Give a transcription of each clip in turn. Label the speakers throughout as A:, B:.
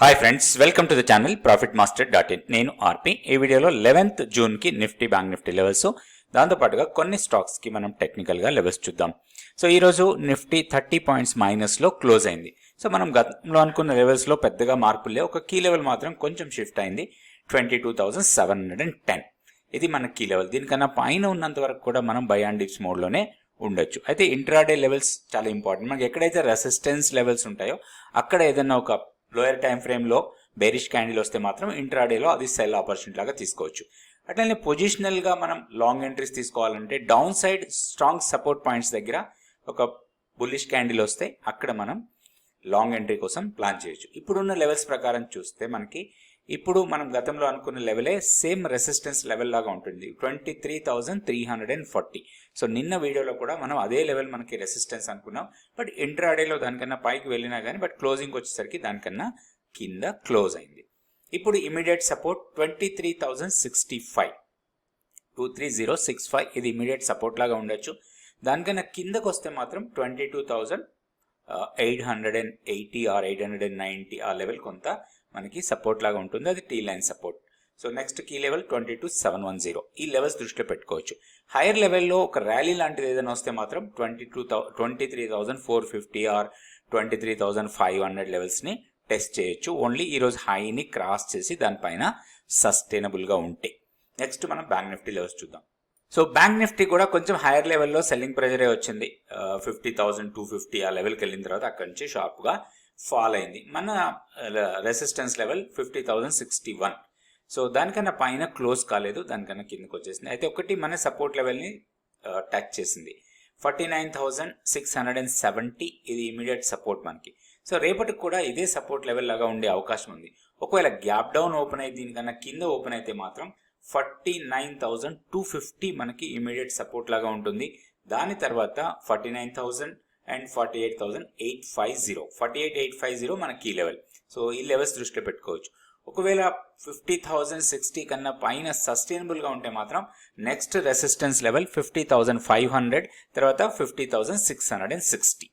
A: Hi friends welcome to the channel profit master dot in నేను RP. ఈ వీడియోలో eleventh జూన్కి నిఫ్టీ బ్యాంక్ నిఫ్టీ లెవెల్స్ దాంతోపాటుగా కొన్ని స్టాక్స్కి మనం టెక్నికల్గా లెవెల్స్ చూద్దాం. సో ఈరోజు నిఫ్టీ థర్టీ పాయింట్స్ మైనస్లో క్లోజ్ అయింది. సో మనం గతంలో అనుకున్న లెవెల్స్లో పెద్దగా మార్పులు లేవు. ఒక కీ లెవెల్ మాత్రం కొంచెం షిఫ్ట్ అయింది. Twenty two thousand seven hundred and ten ఇది మన కీ లెవెల్ దీనికన్నా పైన ఉన్నంత వరకు కూడా మనం బై అండ్ డిప్స్ మోడ్లోనే ఉండొచ్చు. అయితే ఇంట్రాడే లెవెల్స్ చాలా ఇంపార్టెంట్ మనకి ఎక్కడైతే రెసిస్టెన్స్ లెవెల్స్ ఉంటాయో అక్కడ ఏదైనా ఒక లోయర్ టైం ఫ్రేమ్లో బేరిష్ క్యాండిల్ వస్తే మాత్రం ఇంట్రాడేలో అది సెల్ ఆపర్చునిటీ లాగా తీసుకోవచ్చు. అట్లనే పొజిషనల్గా మనం లాంగ్ ఎంట్రీస్ తీసుకోవాలంటే down side strong support points దగ్గర ఒక బుల్లిష్ క్యాండిల్ వస్తే అక్కడ మనం లాంగ్ ఎంట్రీ కోసం ప్లాన్ చేయొచ్చు. ఇప్పుడున్న లెవెల్స్ ప్రకారం చూస్తే మనకి ఇప్పుడు మనం గతంలో అనుకున్న లెవెలే సేమ్ రెసిస్టెన్స్ లెవెల్ లాగా ఉంటుంది. Twenty three thousand three hundred and forty. So నిన్న వీడియోలో కూడా మనం అదే లెవెల్ మనకి రెసిస్టెన్స్ అనుకున్నాం. బట్ ఇంట్రాడేలో దానికన్నా పైకి వెళ్ళినా కానీ బట్ క్లోజింగ్ వచ్చేసరికి దానికన్నా కింద క్లోజ్ అయింది. ఇప్పుడు immediate support twenty three thousand sixty five. Two three zero six five. ఇది ఇమీడియట్ సపోర్ట్ లాగా ఉండొచ్చు. దానికన్నా కిందకు వస్తే మాత్రం twenty two thousand eight hundred and eighty or eight hundred and ninety ఆ లెవెల్ కొంత మనకి సపోర్ట్ లాగా ఉంటుంది. అది T line support so next key level twenty two seven one zero ఈ లెవెల్స్ దృష్టిలో పెట్టుకోవచ్చు. హైయర్ లెవెల్లో ఒక ర్యాలీ లాంటిది ఏదైనా వస్తే మాత్రం twenty two thou twenty three thousand four fifty or twenty three thousand five hundred లెవెల్స్ని టెస్ట్ చేయొచ్చు ఓన్లీ ఈరోజు హైని క్రాస్ చేసి దానిపైన సస్టైనబుల్గా ఉంటే. నెక్స్ట్ మనం బ్యాంక్ నిఫ్టీ లెవెల్స్ చూద్దాం. సో బ్యాంక్ నిఫ్టీ కూడా కొంచెం హైయర్ లెవెల్లో సెల్లింగ్ ప్రెజరే వచ్చింది. ఫిఫ్టీ థౌసండ్ టూ ఫిఫ్టీ ఆ లెవెల్కి వెళ్ళిన తర్వాత అక్కడి నుంచి షార్ప్గా ఫాల్ అయింది. మన resistance level fifty thousand sixty one so దానికన్నా పైన క్లోజ్ కాలేదు దానికన్నా కిందకు వచ్చేసింది. అయితే ఒకటి మన సపోర్ట్ లెవెల్ని టచ్ చేసింది forty nine thousand six hundred and seventy ఇది ఇమీడియట్ సపోర్ట్ మనకి. సో రేపటికి కూడా ఇదే సపోర్ట్ లెవెల్ లాగా ఉండే అవకాశం ఉంది. ఒకవేళ గ్యాప్ డౌన్ ఓపెన్ అయితే దీనికన్నా కింద ఓపెన్ అయితే మాత్రం forty nine thousand two fifty మనకి ఇమీడియట్ సపోర్ట్ లాగా ఉంటుంది. దాని తర్వాత forty nine thousand and forty eight thousand eight five zero. Forty eight eight five zero మన కీ లెవెల్. సో ఈ లెవెల్స్ దృష్టిలో పెట్టుకోవచ్చు. ఒకవేళ ఫిఫ్టీ థౌసండ్ సిక్స్టీ కన్నా పైన సస్టైనబుల్గా ఉంటే మాత్రం next resistance level fifty thousand five hundred తర్వాత fifty thousand six hundred and sixty.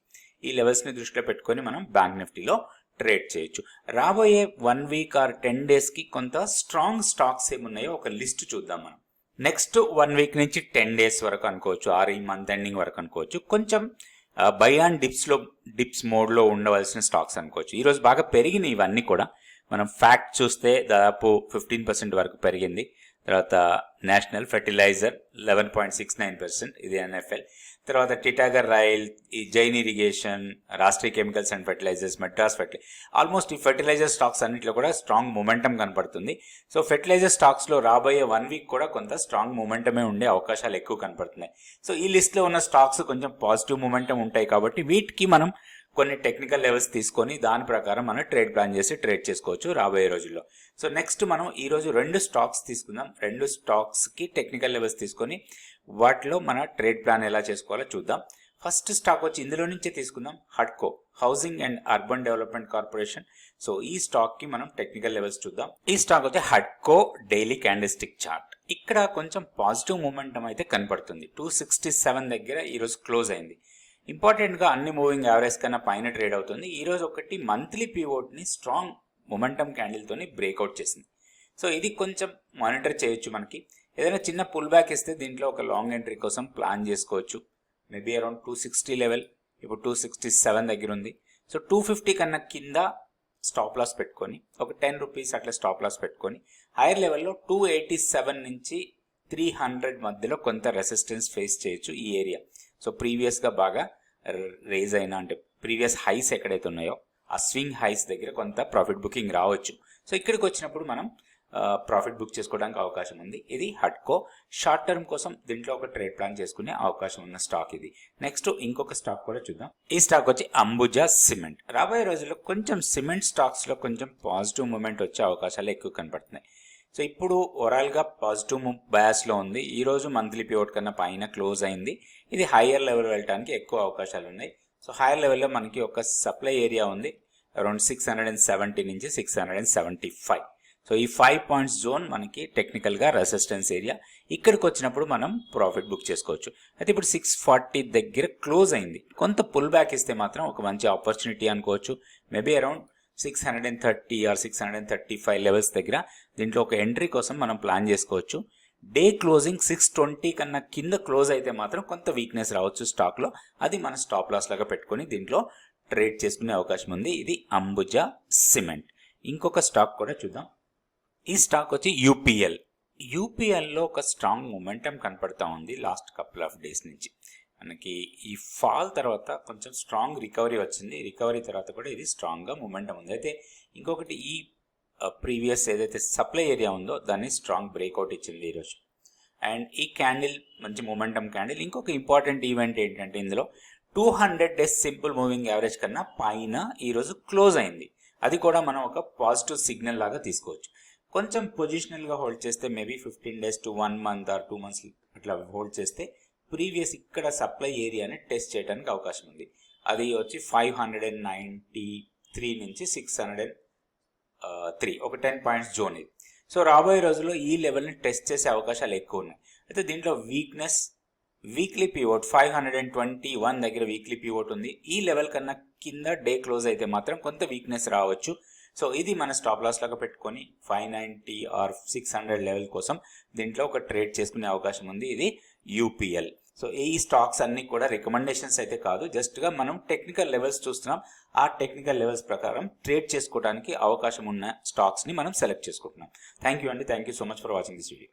A: ఈ లెవెల్స్ని దృష్టిలో పెట్టుకొని మనం బ్యాంక్ నిఫ్టీలో ట్రేడ్ చేయొచ్చు. రాబోయే వన్ వీక్ ఆర్ టెన్ డేస్కి కొంత స్ట్రాంగ్ స్టాక్స్ ఏమున్నాయో ఒక లిస్ట్ చూద్దాం మనం. నెక్స్ట్ వన్ వీక్ నుంచి టెన్ డేస్ వరకు అనుకోవచ్చు ఆర్ ఈ మంత్ ఎండింగ్ వరకు అనుకోవచ్చు. కొంచెం బై ఆన్ డిప్స్లో డిప్స్ మోడ్లో ఉండవలసిన స్టాక్స్ అనుకోవచ్చు. ఈరోజు బాగా పెరిగినాయి ఇవన్నీ కూడా. మనం ఫ్యాక్ట్ చూస్తే దాదాపు ఫిఫ్టీన్ పర్సెంట్ వరకు పెరిగింది. తర్వాత national fertilizer eleven point six nine percent ఇది ఎన్ఎఫ్ఎల్ తర్వాత టిటాగర్ రైల్ ఈ Jain irrigation Rashtriya chemicals and fertilizers Madras fertilizer almost ఈ ఫెర్టిలైజర్ స్టాక్స్ అన్నింటిలో కూడా స్ట్రాంగ్ మూమెంటం కనపడుతుంది. సో ఫెర్టిలైజర్ స్టాక్స్లో రాబోయే వన్ వీక్ కూడా కొంత స్ట్రాంగ్ మూమెంటమే ఉండే అవకాశాలు ఎక్కువ కనపడుతున్నాయి. సో ఈ లిస్ట్లో ఉన్న స్టాక్స్ కొంచెం పాజిటివ్ మూమెంటం ఉంటాయి కాబట్టి వీటికి మనం కొన్ని టెక్నికల్ లెవెల్స్ తీసుకొని దాని ప్రకారం మనం ట్రేడ్ ప్లాన్ చేసి ట్రేడ్ చేసుకోవచ్చు రాబోయే రోజుల్లో. సో నెక్స్ట్ మనం ఈ రోజు రెండు స్టాక్స్ తీసుకుందాం. రెండు స్టాక్స్కి టెక్నికల్ లెవెల్స్ తీసుకొని వాటిలో మన ట్రేడ్ ప్లాన్ ఎలా చేసుకోవాలో చూద్దాం. ఫస్ట్ స్టాక్ వచ్చి ఇందులో నుంచే తీసుకుందాం. హడ్కో housing and urban development corporation so ఈ స్టాక్కి మనం టెక్నికల్ లెవెల్స్ చూద్దాం. ఈ స్టాక్ వచ్చి హడ్కో డైలీ క్యాండిస్టిక్ చార్ట్ ఇక్కడ కొంచెం పాజిటివ్ మూమెంటం అయితే కనపడుతుంది. టూ సిక్స్టీ సెవెన్ దగ్గర ఈరోజు క్లోజ్ అయింది. ఇంపార్టెంట్గా అన్ని మూవింగ్ యావరేజ్ కన్నా పైన ట్రేడ్ అవుతుంది. ఈరోజు ఒకటి మంత్లీ పీవోట్ని స్ట్రాంగ్ మొమెంటమ్ క్యాండిల్తోని బ్రేక్అవుట్ చేసింది. సో ఇది కొంచెం మానిటర్ చేయొచ్చు మనకి. ఏదైనా చిన్న పుల్ బ్యాక్ ఇస్తే దీంట్లో ఒక లాంగ్ ఎంట్రీ కోసం ప్లాన్ చేసుకోవచ్చు. Maybe around two sixty level ఇప్పుడు టూ సిక్స్టీ సెవెన్ దగ్గర ఉంది. సో టూ ఫిఫ్టీ కన్నా కింద స్టాప్ లాస్ పెట్టుకొని ఒక టెన్ రూపీస్ అట్లా స్టాప్ లాస్ పెట్టుకొని హైయర్ లెవెల్లో టూ ఎయిటీ సెవెన్ నుంచి త్రీ హండ్రెడ్ మధ్యలో కొంత రెసిస్టెన్స్ ఫేస్ చేయొచ్చు ఈ ఏరియా. సో ప్రీవియస్గా బాగా రేజ్ అయిన అంటే ప్రీవియస్ హైస్ ఎక్కడైతే ఉన్నాయో ఆ స్వింగ్ హైస్ దగ్గర కొంత ప్రాఫిట్ బుకింగ్ రావచ్చు. సో ఇక్కడికి వచ్చినప్పుడు మనం ప్రాఫిట్ బుక్ చేసుకోవడానికి అవకాశం ఉంది. ఇది హట్కో. షార్ట్ టర్మ్ కోసం దీంట్లో ఒక ట్రేడ్ ప్లాన్ చేసుకునే అవకాశం ఉన్న స్టాక్ ఇది. నెక్స్ట్ ఇంకొక స్టాక్ కూడా చూద్దాం. ఈ స్టాక్ వచ్చి అంబుజా సిమెంట్. రాబోయే రోజుల్లో కొంచెం సిమెంట్ స్టాక్స్లో కొంచెం పాజిటివ్ మూమెంట్ వచ్చే అవకాశాలు ఎక్కువ కనపడుతున్నాయి. సో ఇప్పుడు ఓవరాల్గా పాజిటివ్ బయాస్లో ఉంది. ఈరోజు మంత్లీ పివోట్ కన్నా పైన క్లోజ్ అయింది. ఇది హయ్యర్ లెవెల్ వెళ్ళడానికి ఎక్కువ అవకాశాలు ఉన్నాయి. సో హైయర్ లెవెల్లో మనకి ఒక సప్లై ఏరియా ఉంది. Around six hundred and seventy నుంచి six hundred and seventy five so ఈ ఫైవ్ పాయింట్స్ జోన్ మనకి టెక్నికల్గా రెసిస్టెన్స్ ఏరియా. ఇక్కడికి వచ్చినప్పుడు మనం ప్రాఫిట్ బుక్ చేసుకోవచ్చు. అయితే ఇప్పుడు సిక్స్ ఫార్టీ దగ్గర క్లోజ్ అయింది. కొంత పుల్ బ్యాక్ ఇస్తే మాత్రం ఒక మంచి ఆపర్చునిటీ అనుకోవచ్చు. Maybe around six hundred and thirty or six hundred and thirty five levels దగ్గర దీంట్లో ఒక ఎంట్రీ కోసం మనం ప్లాన్ చేసుకోవచ్చు. డే క్లోజింగ్ సిక్స్ ట్వంటీ కన్నా కింద క్లోజ్ అయితే మాత్రం కొంత వీక్నెస్ రావచ్చు స్టాక్లో అది మన స్టాప్ లాస్ లాగా పెట్టుకొని దీంట్లో ట్రేడ్ చేసుకునే అవకాశం ఉంది. ఇది అంబుజా సిమెంట్. ఇంకొక స్టాక్ కూడా చూద్దాం. ఈ స్టాక్ వచ్చి యూపీఎల్ యూపీఎల్లో ఒక స్ట్రాంగ్ మొమెంటం కనపడతా ఉంది లాస్ట్ కపుల్ ఆఫ్ డేస్ నుంచి. మనకి ఈ ఫాల్ తర్వాత కొంచెం స్ట్రాంగ్ రికవరీ వచ్చింది. రికవరీ తర్వాత కూడా ఇది స్ట్రాంగ్గా మూమెంటం ఉంది. అయితే ఇంకొకటి ఈ ప్రీవియస్ ఏదైతే సప్లై ఏరియా ఉందో దాన్ని స్ట్రాంగ్ బ్రేక్అవుట్ ఇచ్చింది ఈరోజు. అండ్ ఈ క్యాండిల్ మంచి మూమెంటం క్యాండిల్ ఇంకొక ఇంపార్టెంట్ ఈవెంట్ ఏంటంటే ఇందులో two hundred days simple moving average కన్నా పైన ఈరోజు క్లోజ్ అయింది. అది కూడా మనం ఒక పాజిటివ్ సిగ్నల్ లాగా తీసుకోవచ్చు. కొంచెం పొజిషనల్గా హోల్డ్ చేస్తే maybe fifteen days to one month or two months అట్లా హోల్డ్ చేస్తే ప్రీవియస్ ఇక్కడ సప్లై ఏరియాని టెస్ట్ చేయడానికి అవకాశం ఉంది. అది వచ్చి five hundred and ninety three నుంచి సిక్స్ హండ్రెడ్ అండ్ త్రీ ఒక టెన్ పాయింట్స్ జోన్ ఇది. సో రాబోయే రోజుల్లో ఈ లెవెల్ని టెస్ట్ చేసే అవకాశాలు ఎక్కువ ఉన్నాయి. అయితే దీంట్లో weakness weekly pivot five hundred and twenty one దగ్గర వీక్లీ పివోట్ ఉంది. ఈ లెవెల్ కన్నా కింద డే క్లోజ్ అయితే మాత్రం కొంత వీక్నెస్ రావచ్చు. సో ఇది మన స్టాప్ లాస్ లాగా పెట్టుకొని five ninety or six hundred level కోసం దీంట్లో ఒక ట్రేడ్ చేసుకునే అవకాశం ఉంది. ఇది యూపీఎల్ సో ఈ స్టాక్స్ అన్ని కూడా రికమెండేషన్స్ అయితే కాదు. జస్ట్గా మనం టెక్నికల్ లెవెల్స్ చూస్తున్నాం. ఆ టెక్నికల్ లెవెల్స్ ప్రకారం ట్రేడ్ చేసుకోవడానికి అవకాశం ఉన్న స్టాక్స్ని మనం సెలెక్ట్ చేసుకుంటున్నాం. థ్యాంక్ యూ అండి. Thank you so much for watching this video